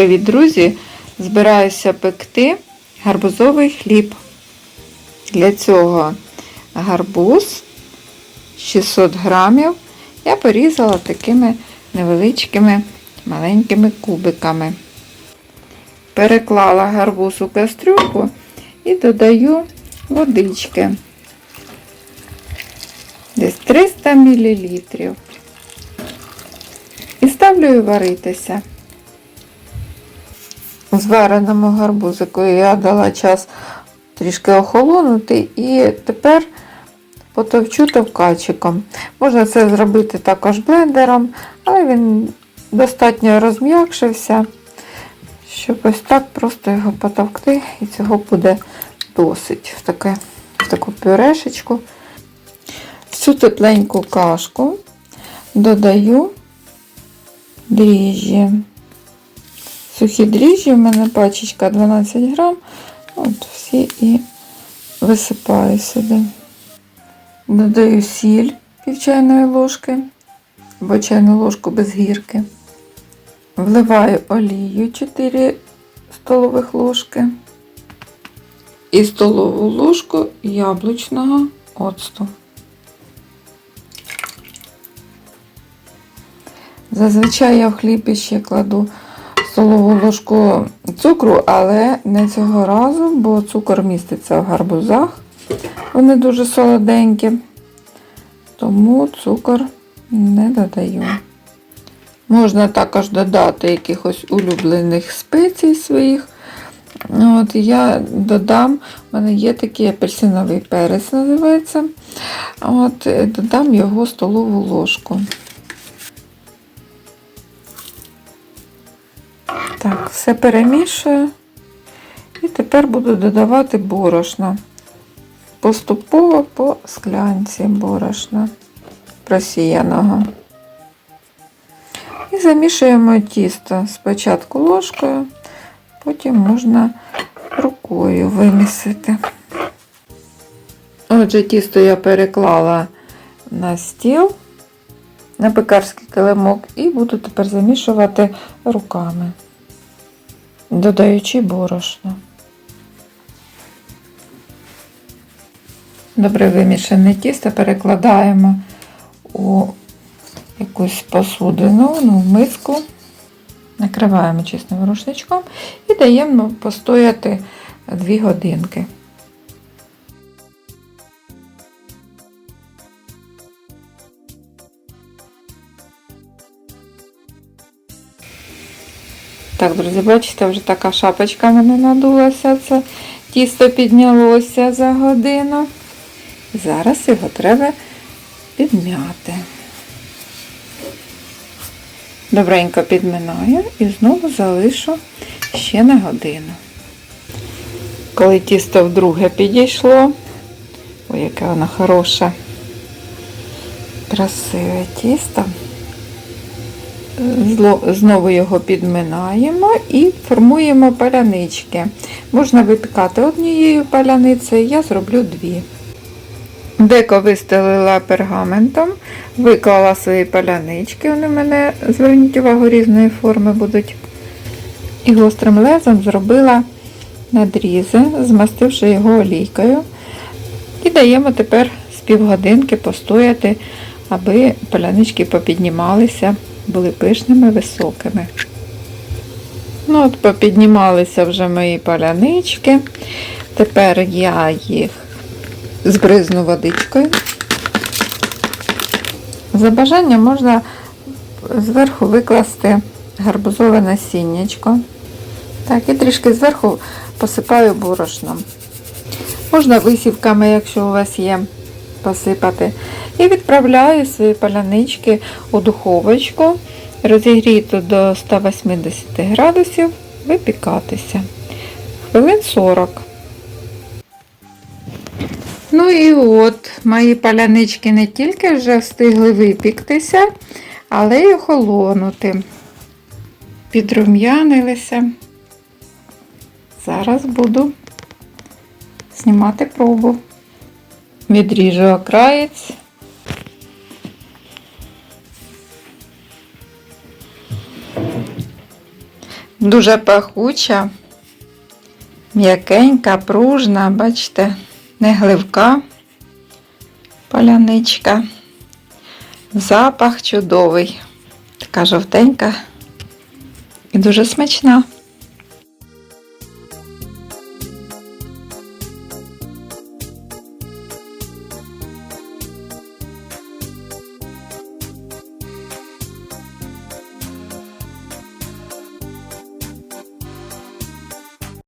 Привіт, друзі! Збираюся пекти гарбузовий хліб. Для цього гарбуз 600 грамів я порізала такими невеличкими маленькими кубиками. Переклала гарбуз у кастрюльку і додаю водички. Десь 300 мл. І ставлю варитися. Звареному гарбузику я дала час трішки охолонути і тепер потовчу товкачиком. Можна це зробити також блендером, але він достатньо розм'якшився, щоб ось так просто його потовкти, і цього буде досить в, таке, в таку пюрешечку. В цю тепленьку кашку додаю дріжджі. Сухі дріжджі, в мене пачечка 12 грам. От всі і висипаю сюди. Додаю сіль пів чайної ложки або чайну ложку без гірки. Вливаю олію 4 столових ложки і столову ложку яблучного оцту. Зазвичай я в хліб ще кладу столову ложку цукру, але не цього разу, бо цукор міститься в гарбузах. Вони дуже солоденькі, тому цукор не додаю. Можна також додати якихось улюблених спецій своїх. От Я додам, в мене є такий апельсиновий перець, називається. От, Додам його столову ложку. Так, все перемішую. І тепер буду додавати борошно. Поступово по склянці борошна просіяного. І замішуємо тісто спочатку ложкою, потім можна рукою вимісити. Отже, тісто я переклала на стіл, на пекарський килимок, і буду тепер замішувати руками додаючи борошно. Добре вимішане тісто перекладаємо у якусь посудину, ну, в миску, накриваємо чистим рушничком і даємо постояти 2 годинки. Так, друзі, бачите, вже така шапочка мене надулася. Це тісто піднялося за годину. Зараз його треба підмяти. Добренько підминаю і знову залишу ще на годину. Коли тісто вдруге підійшло, ой, яке воно хороше, красиве тісто знову його підминаємо і формуємо палянички. Можна випікати однією паляницею, я зроблю дві. Деко вистелила пергаментом, виклала свої палянички, вони в мене, зверніть увагу, різної форми будуть. І гострим лезом зробила надрізи, змастивши його олійкою. І даємо тепер з півгодинки постояти, аби палянички попіднімалися були пишними, високими. Ну, от попіднімалися вже мої палянички. Тепер я їх збризну водичкою. За бажанням можна зверху викласти гарбузове насіннячко. Так, і трішки зверху посипаю борошном. Можна висівками, якщо у вас є, посипати. І відправляю свої палянички у духовочку, розігріту до 180 градусів, випікатися. Хвилин 40. Ну і от, мої палянички не тільки вже встигли випіктися, але й охолонути. Підрум'янилися. Зараз буду знімати пробу. Відріжу окраєць. Дуже пахуча, м'якенька, пружна, бачите, не гливка поляничка. Запах чудовий. Така жовтенька і дуже смачна.